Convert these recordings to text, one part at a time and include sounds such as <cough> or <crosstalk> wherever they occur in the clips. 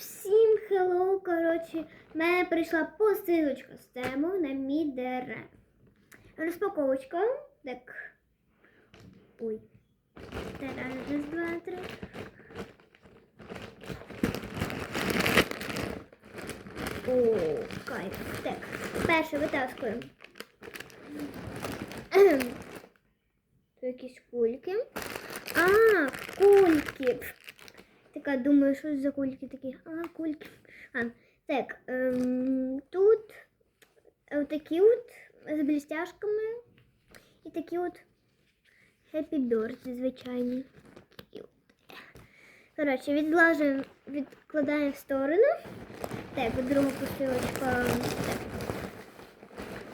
Всім хеллоу, коротше, в мене прийшла посилочка з тему на мій дерев. Розпаковочка. Так. Ой. Раз, два, три. О, кайф. Так, перше витаскуємо. Тут якісь кульки. А, кульки. Така думаю, що за кульки такі? А, кульки. А, так, ем, тут такі от з блістяшками і такі от Happy Birds звичайні. Коротше, відлажуємо, відкладаємо в сторону. Так, друга посилочка. Так.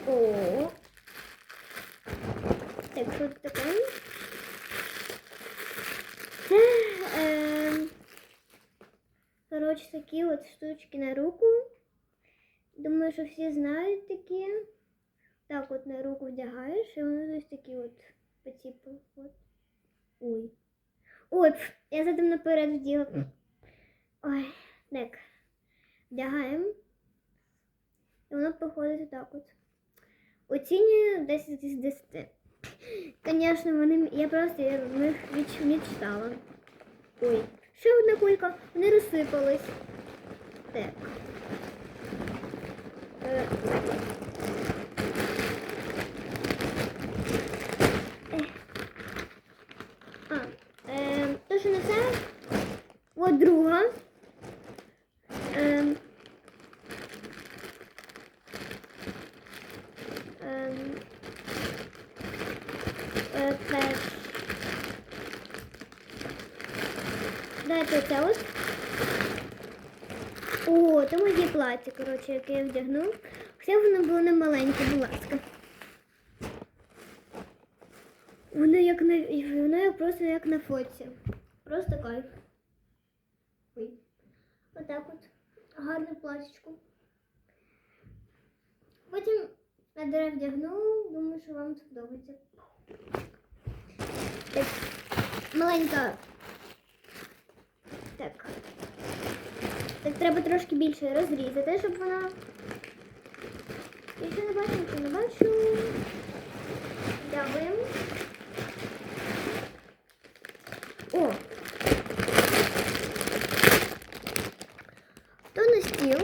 О. Так, що таке? Це, ем, коротше, такі от штучки на руку. Думаю, що всі знають такі. Так от на руку вдягаєш, і вони ось такі от по типу. От. Ой. Ой, пф, я задом наперед вділа. Ой, так. Вдягаємо. І воно походить отак от. Оцінюю 10 з 10. Звісно, вони, я просто я в них мечтала. Ой, ще одна кулька, вони розсипались. Так. Е. А, е, то, що не це? От друга. Ем. Ем. Е, так. Дайте це от. О, це плаття, коротше, яке я вдягну. Хоча воно було не маленьке, будь ласка. Воно як на воно просто як на фоці. Просто кайф. Отак от. Гарне платічко. Потім на дерев вдягну, думаю, що вам сподобається. Так, маленька. Так. Треба трошки більше розрізати, щоб вона. Я ще не бачу, нічого не бачу. Дякуємо. О! То на стіл.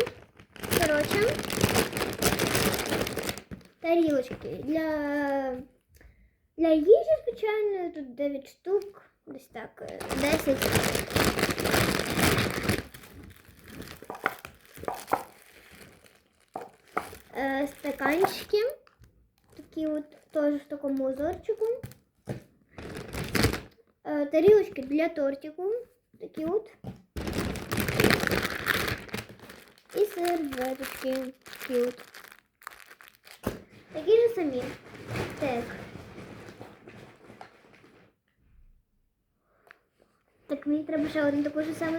Коротше. Тарілочки для, для їжі, звичайно, тут 9 штук, десь так, е, 10. Е, стаканчики, такі от теж в такому узорчику. Е, тарілочки для тортику, такі от. І серветочки, такі от. Такі ж самі. Так. Так, мені треба ще один таку ж саму?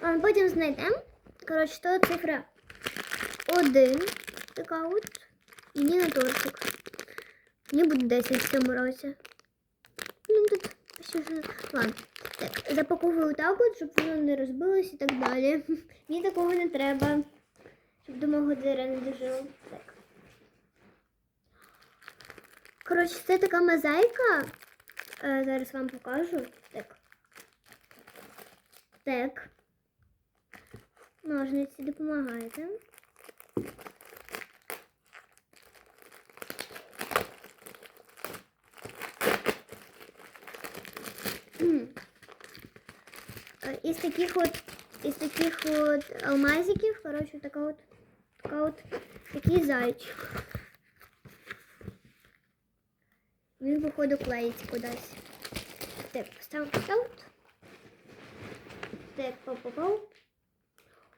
А, потім знайдемо. Коротше, то цифра один. Така от. І не на тортик. Мені буде 10 в цьому році. Ну, тут. Ладно. Так, запаковую так от, щоб воно не розбилось і так далі. <laughs> Мені такого не треба. Щоб до мого дира не дожило. Так. Коротше, це така мозаїка. Е, зараз вам покажу. Так. Так. Ножниці допомагаєте. Із таких от із таких от алмазиків, коротше, така от, така от такий зайчик. Він, походу, клеїться кудись. Так, поставив тут. Так, попав.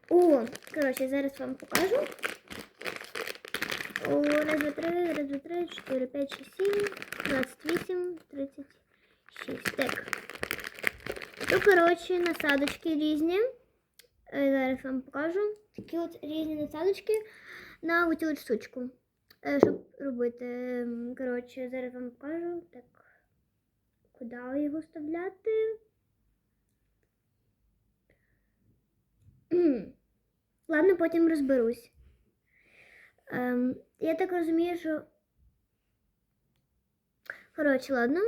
О, коротше, зараз вам покажу. О, раз, два, три, раз, два, три, чотири, п'ять, шість, сім, двадцять вісім, тридцять шість. Так. То, коротше, насадочки різні. Е, Зараз вам покажу. Такі от різні насадочки на оцю от штучку. Е, Щоб робити. Ем, Коротше, зараз вам покажу. Так. Куди його вставляти? Ладно, потім розберусь. Ем, я так розумію, що. Коротше, ладно.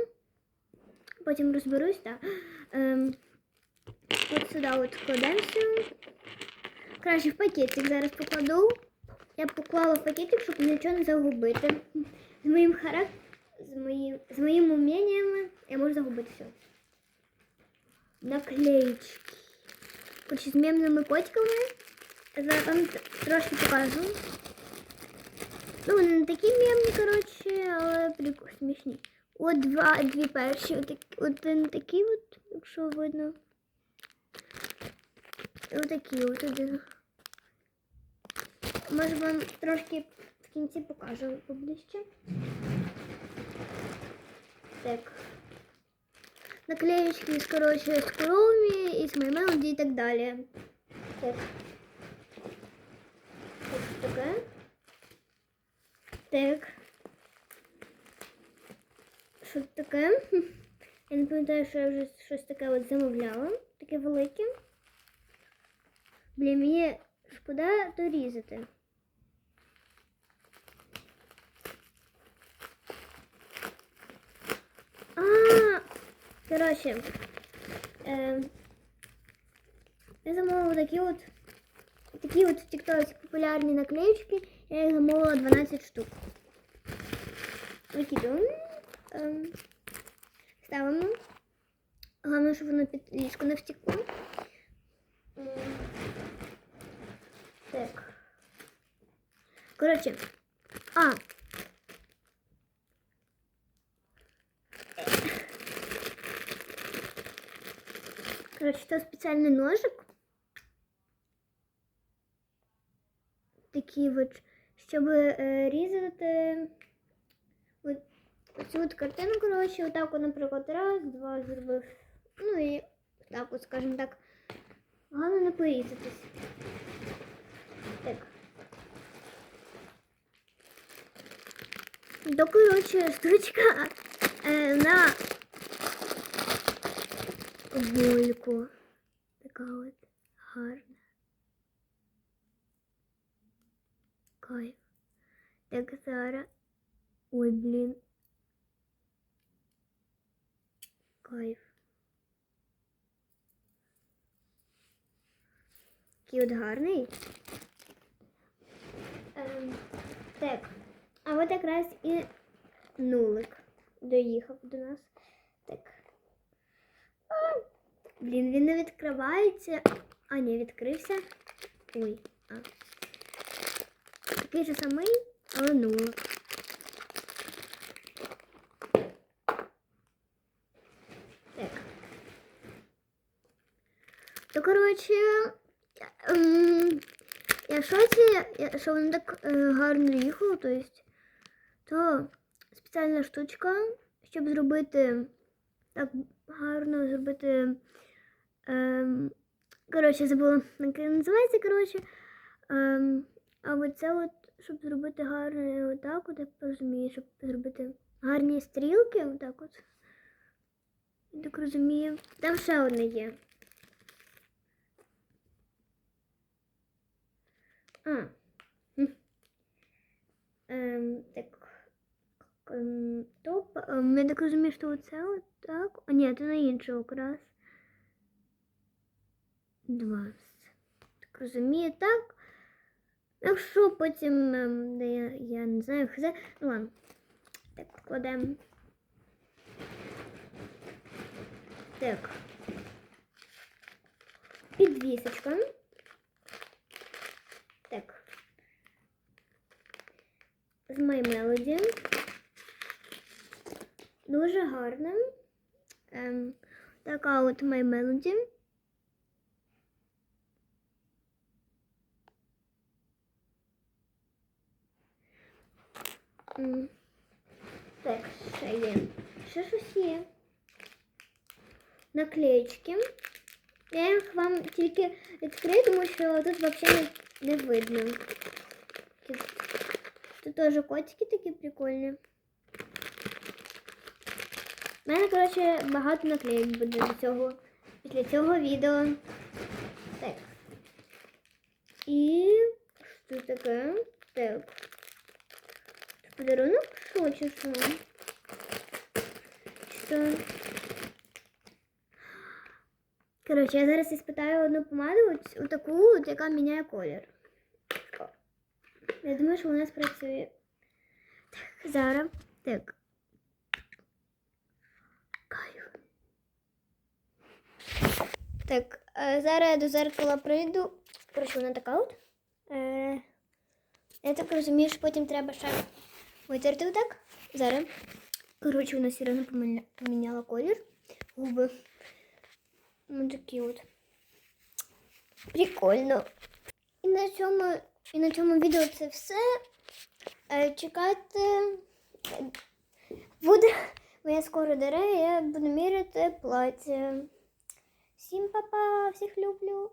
Потім розберусь, так. Ем, от сюди от кладемо все. Краще в пакетик зараз покладу. Я поклала в пакетик, щоб нічого не загубити. З моїм характером, з моїм, з моїми уміннями я можу загубити все. Наклеїчки. Короче, з мемними котиками. Зараз вам трошки покажу. Ну, не такі мемні, коротше, але прикольно смішні. От два, дві перші. От, такі- один такий от, якщо видно. І отакі от один. Може вам трошки в кінці покажу поближче. Так. Наклеечки, з, коротше, з коровами, і з Мелоді і так далі. Так. Ось таке. Так. Що це таке? Я не пам'ятаю, що я вже щось таке от замовляла. Таке велике. Блін, мені шкода то різати. А, коротше, е, я замовила такі от такі от в тіктоці популярні наклеючки. Я їх замовила 12 штук. Викидуємо. Ем, ставимо. Головне, щоб воно під ліжко. Ем, Так. Коротше. А. Коротше, це спеціальний ножик. Такий от, щоб е, різати от, оцю от картину, коротше, отак, от, наприклад, раз, два зробив. Ну і так, от, скажімо так. Головне не порізатись. Так. То, коротше, штучка е, на гольку. Така от гарна. Кайф. Так зараз. Ой, блін. Кайф. Який от гарний. Ем, так. А от якраз і нулик доїхав до нас. Так. Блін, він не відкривається. А, ні, відкрився. Ой. А. Такий же самий, але нулик. Так. То, коротше, ем, я в шоці, що воно так е, гарно їхало, то есть, то спеціальна штучка, щоб зробити так гарно зробити. Ем, коротше, забула, як називається, коротше. Ем, а от це от, щоб зробити гарно отак, от я розумію, щоб зробити гарні стрілки, отак от. Так розумію. Там ще одне є. А. Ем, так. Топ. Я так розумію, що оце от так. А ні, це на інший окрас. Два. Так розумію, так. Якщо потім, ем, де я, я не знаю, хз. Ну ладно. Так, кладемо. Так. Підвісочка. Так. З My Melody. Дуже гарна. Ем, така от My Melody. Так, ще є. Ще щось є. Наклеечки. Я їх вам тільки відкрию, тому що тут взагалі не, не видно. Тут, тут теж котики такі прикольні. У мене, коротше, багато наклеїк буде до цього, після цього відео. Так. І що таке? Так. Подарунок? Що чи що? Що? Коротше, я зараз іспитаю одну помаду, от таку, от, яка міняє колір. Я думаю, що вона спрацює. Так, зараз. Так. Так, е, зараз я до зеркала прийду. Коротше, вона така от. Е, я так розумію, що потім треба ще витерти отак. Зараз. Коротше, вона все поміняла колір. Губи. Ну, такі от. Прикольно. І на цьому, і на цьому відео це все. Е, чекайте. Буде моя скоро дере, я буду міряти плаття. Всім па-па, всіх люблю.